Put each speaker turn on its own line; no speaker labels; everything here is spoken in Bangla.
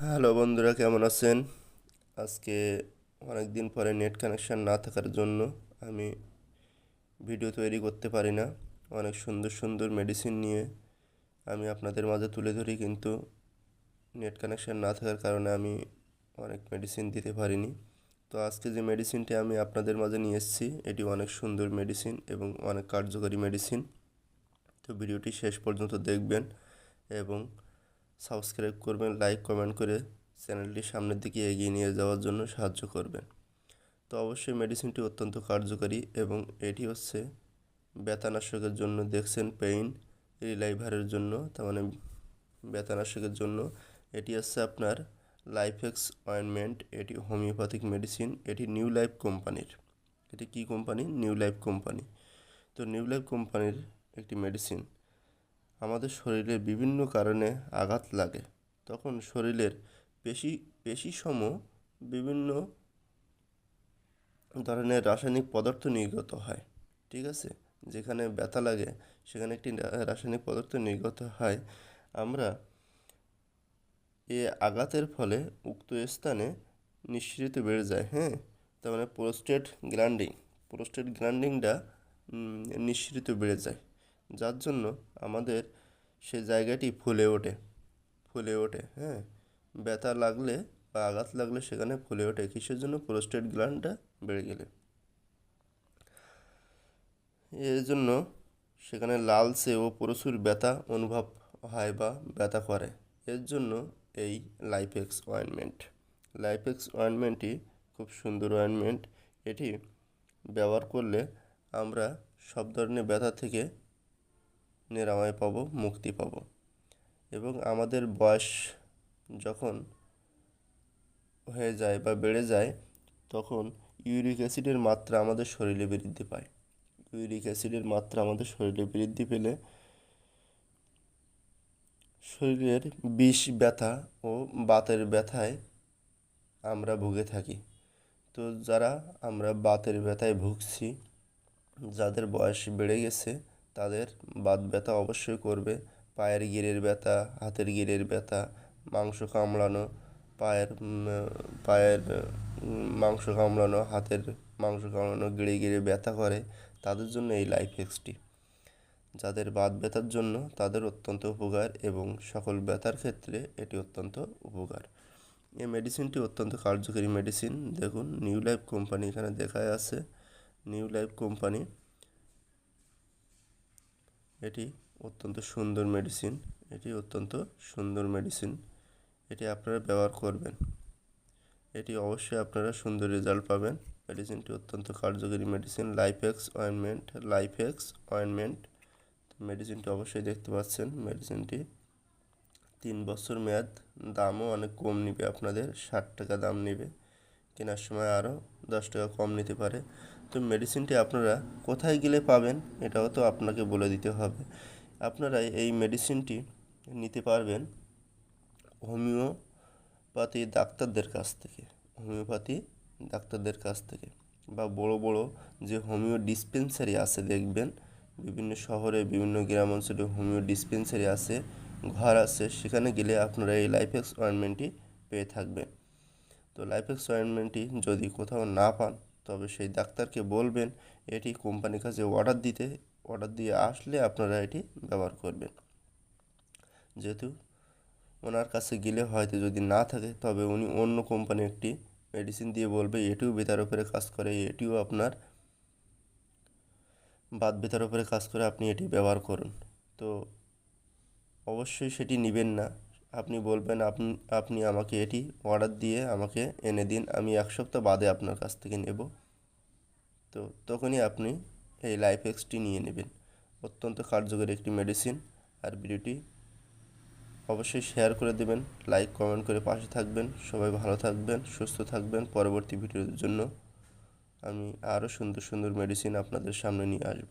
হ্যালো বন্ধুরা, কেমন আছেন? আজকে অনেক দিন পরে নেট কানেকশান না থাকার জন্য আমি ভিডিও তৈরি করতে পারি না। অনেক সুন্দর সুন্দর মেডিসিন নিয়ে আমি আপনাদের মাঝে তুলে ধরি, কিন্তু নেট কানেকশান না থাকার কারণে আমি অনেক মেডিসিন দিতে পারিনি। তো আজকে যে মেডিসিনটি আমি আপনাদের মাঝে নিয়ে এসেছি, এটি অনেক সুন্দর মেডিসিন এবং অনেক কার্যকরী মেডিসিন তো ভিডিওটি শেষ পর্যন্ত দেখবেন এবং সাবস্ক্রাইব করবেন, লাইক কমেন্ট করে চ্যানেলটি সামনের দিকে এগিয়ে নিয়ে যাওয়ার জন্য সাহায্য করবেন। তো অবশ্যই মেডিসিনটি অত্যন্ত কার্যকরী এবং এটি হচ্ছে ব্যথানাশকের জন্য দেখছেন পেইন রিলাইভারের জন্য, তার মানে ব্যথানাশকের জন্য। এটি হচ্ছে আপনার লাইফেক্স অয়েনমেন্ট, এটি হোমিওপ্যাথিক মেডিসিন, এটি নিউ লাইফ কোম্পানির। এটি কী কোম্পানি? New life company. তো নিউ লাইফ কোম্পানির একটি মেডিসিন। আমাদের শরীরে বিভিন্ন কারণে আঘাত লাগে। তখন শরীরের পেশি পেশিসম বিভিন্ন ধরনের রাসায়নিক পদার্থ নির্গত হয়, ঠিক আছে? যেখানে ব্যথা লাগে, সেখানে একটি রাসায়নিক পদার্থ নির্গত হয়। আমরা এ আঘাতের ফলে উক্ত স্থানে নিঃসৃত বেড়ে যায় হ্যাঁ? তার মানে প্রোস্টেট গ্ল্যান্ডিং প্রোস্টেট গ্ল্যান্ডিংটা নিঃসৃত বেড়ে যায়। যার জন্য আমাদের সে জায়গাটি ফুলে ওঠে ফুলে ওঠে হ্যাঁ? ব্যথা লাগলে বা আঘাত লাগলে সেখানে ফুলে ওঠে। কিসের জন্য? প্রোস্টেট গ্ল্যান্ডটা বেড়ে গেলে। এর জন্য সেখানে লালচে ও প্রচুর ব্যথা অনুভব হয় বা ব্যথা করে। এর জন্য এই লাইফেক্স অয়েনমেন্ট লাইফেক্স অয়েনমেন্টটি খুব সুন্দর অয়েনমেন্ট। এটি ব্যবহার করলে আমরা সব ধরনের ব্যথা থেকে নিরাময় পাবো, মুক্তি পাবো। এবং আমাদের বয়স যখন হয়ে যায় বা বেড়ে যায়, তখন ইউরিক অ্যাসিডের মাত্রা আমাদের শরীরে বৃদ্ধি পায়। ইউরিক অ্যাসিডের মাত্রা আমাদের শরীরে বৃদ্ধি পেলে শরীরের বিষ ব্যথা ও বাতের ব্যথায় আমরা ভুগে থাকি। তো যারা আমরা বাতের ব্যথায় ভুগছি, যাদের বয়স বেড়ে গেছে তাদের বাত ব্যথা অবশ্যই করবে। পায়ের গিরের ব্যথা, হাতের গিরের ব্যথা, মাংস কামড়ানো, পায়ের পায়ের মাংস কামড়ানো, হাতের মাংস কামড়ানো গিড়ে গিড়ে ব্যথা করে, তাদের জন্য এই লাইফ এক্সটি যাদের বাত ব্যথার জন্য তাদের অত্যন্ত উপকার এবং সকল ব্যথার ক্ষেত্রে এটি অত্যন্ত উপকার। এই মেডিসিনটি অত্যন্ত কার্যকরী মেডিসিন দেখুন নিউ লাইফ কোম্পানি এখানে দেখায় আছে। নিউ লাইফ কোম্পানি এটি অত্যন্ত সুন্দর মেডিসিন এটি অত্যন্ত সুন্দর মেডিসিন এটি আপনারা ব্যবহার করবেন। এটি অবশ্যই আপনারা সুন্দর রেজাল্ট পাবেন। মেডিসিনটি অত্যন্ত কার্যকরী medicine Lifex ointment Lifex ointment মেডিসিনটি অবশ্যই দেখতে পাচ্ছেন। মেডিসিনটি তিন বছর মেয়াদ, দামও অনেক কম নিবে আপনাদের, ষাট টাকা দাম নেবে। কেনার সময় আরও দশ টাকা কম নিতে পারে। তো মেডিসিনটি আপনারা কোথায় গেলে পাবেন এটাও তো আপনাকে বলে দিতে হবে। আপনারা এই মেডিসিনটি নিতে পারবেন হোমিওপ্যাথি ডাক্তারদের কাছ থেকে হোমিওপ্যাথি ডাক্তারদের কাছ থেকে বা বড় বড় যে হোমিও ডিসপেন্সারি আছে দেখবেন, বিভিন্ন শহরে, বিভিন্ন গ্রাম অঞ্চলে হোমিও ডিসপেন্সারি আছে, ঘর আছে, সেখানে গেলে আপনারা এই লাইফেক্স অয়েনমেন্টটি পেয়ে থাকবেন। তো লাইফেক্স অয়েনমেন্টটি যদি কোথাও না পান, তবে সেই ডাক্তারকে বলবেন, এটি কোম্পানির কাছে অর্ডার দিতে অর্ডার দিয়ে আসলে আপনারা এটি ব্যবহার করবেন। যেহেতু ওনার কাছে গেলে হয়তো যদি না থাকে, তবে উনি অন্য কোম্পানি একটি মেডিসিন দিয়ে বলবে, এটিও বেতার উপরে কাজ করে, এটিও আপনার বাদ বেতার উপরে কাজ করে আপনি এটি ব্যবহার করুন। তো অবশ্যই সেটি নেবেন না। আপনি বলবেন আপনি আপনি আমাকে এটি অর্ডার দিয়ে আমাকে এনে দিন, আমি এক সপ্তাহ বাদে আপনার কাছ থেকে নেব। তো তখনই আপনি এই লাইফ এক্সটি নিয়ে নেবেন। অত্যন্ত কার্যকরী একটি মেডিসিন আর ভিডিওটি অবশ্যই শেয়ার করে দেবেন লাইক কমেন্ট করে পাশে থাকবেন, সবাই ভালো থাকবেন, সুস্থ থাকবেন। পরবর্তী ভিডিওর জন্য আমি আরও সুন্দর সুন্দর মেডিসিন আপনাদের সামনে নিয়ে আসব।